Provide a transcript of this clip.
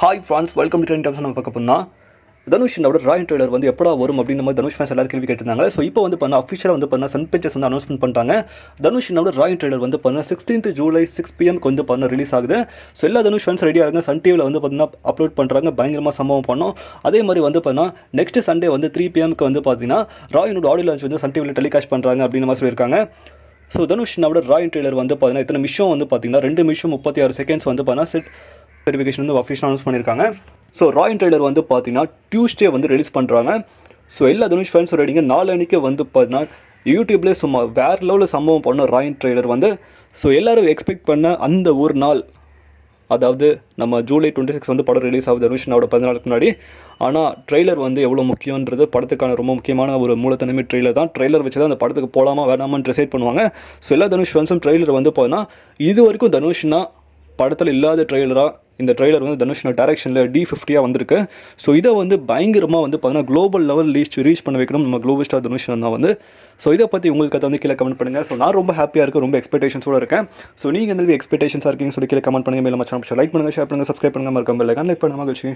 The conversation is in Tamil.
Hi friends welcome to train times நம்ம பார்க்க போனால் தனுஷினோட ராயன் ட்ரெய்லர் வந்து எப்படா வரும் அப்படின்னு நம்ம தனுஷ் ஃபேன்ஸ் எல்லாரும் கேள்வி கேட்டிருந்தாங்க. ஸோ இப்போ வந்து பண்ண அஃபிஷியலாக வந்து பண்ண சன் பிக்சர்ஸ் வந்து அனௌன்ஸ்மெண்ட் பண்ணிட்டாங்க. தனுஷினோட ராயன் ட்ரெய்லர் வந்து பண்ண சிக்ஸ்டீன்த் ஜூலை சிக்ஸ் பிஎம்க்கு வந்து பண்ண ரிலீஸ் ஆகுது. ஸோ எல்லா தனுஷ் ஃபேன்ஸ் ரெடியாக இருங்க சன் டிவியில் வந்து பார்த்தீங்கன்னா அப்லோட் பண்ணுறாங்க பயங்கரமாக சம்பவம் பண்ணோம். அதே மாதிரி வந்து பண்ணால் நெக்ஸ்ட் சண்டே வந்து த்ரீ பிஎம்க்கு வந்து பார்த்தீங்கன்னா ராயனோட ஆடியோ லான்ச் வந்து சன் டிவியில் டெலிகாஸ்ட் பண்ணுறாங்க அப்படின்னு மாதிரி சொல்லியிருக்காங்க. ஸோ தனுஷ்னோட ராயன் ட்ரெய்லர் வந்து பார்த்தீங்கன்னா இத்தனை மிஷம் வந்து பார்த்தீங்கன்னா ரெண்டு மிஷம் முப்பத்தி ஆறு செகண்ட்ஸ் வந்து பார்த்தீங்கன்னா செட் வெரிஃபிகேஷன் வந்து அஃபிஷியல் அனௌன்ஸ் பண்ணியிருக்காங்க ஸோ ராயன் ட்ரெய்லர் வந்து பார்த்தீங்கன்னா டியூஸ்டே வந்து ரிலீஸ் பண்ணுறாங்க ஸோ எல்லா தனுஷ் ஃபேன்ஸ் ரெடிங்க நாலு வந்து பார்த்தீங்கன்னா யூடியூப்லேயே சும்மா வேறு லெவலில் சம்பவம் பண்ண ராயன் ட்ரெய்லர் வந்து ஸோ எல்லோரும் எக்ஸ்பெக்ட் பண்ண அந்த ஒரு நாள் அதாவது நம்ம ஜூலை டுவெண்ட்டி சிக்ஸ் வந்து படம் ரிலீஸ் ஆகுது தனுஷ்னாவோட பதினாலுக்கு முன்னாடி. ஆனால் ட்ரெய்லர் வந்து எவ்வளோ முக்கியன்றது படத்துக்கான ரொம்ப முக்கியமான ஒரு மூலத்தனமே ட்ரெய்லர் தான். ட்ரெய்லர் வச்சு தான் அந்த படத்துக்கு போகலாமா வேணாமான்னு டிசைட் பண்ணுவாங்க. ஸோ எல்லா தனுஷ் ஃபேன்ஸும் ட்ரெய்லர் வந்து போனால் இது வரைக்கும் தனுஷ்னா படத்தில் இல்லாத ட்ரெய்லராக இந்த ட்ரெய்லர் வந்து தனுஷோட டேரக்ஷனில் டி ஃபிஃப்டியாக வந்திருக்கு. ஸோ இதை வந்து பயங்கரமாக வந்து பார்த்தீங்கன்னா குளோபல் லெவல் ரீச் ரீச் பண்ண வைக்கணும். நம்ம குளோபல் ஸ்டார் தனுஷ் தான் வந்து. ஸோ இதை பற்றி உங்களுக்கு அதை வந்து கீழே கமெண்ட் பண்ணுங்கள் ஸோ நான் ரொம்ப ஹாப்பியாக இருக்கேன். ரொம்ப எக்ஸ்பெக்டேஷன்ஸோடு இருக்கேன். ஸோ நீங்கள் எந்த எக்ஸ்பெக்டேஷன்ஸாக இருக்கீங்கன்னு சொல்லி கீழே கமெண்ட் பண்ணுங்கள் மேலே மச்சான் லைக் பண்ணுங்கள் ஷேர் பண்ணுங்கள் சப்ஸ்கிரைப் பண்ணுங்கள் மறக்காமல் லைக் பண்ணுங்கள் மகிழ்ச்சி.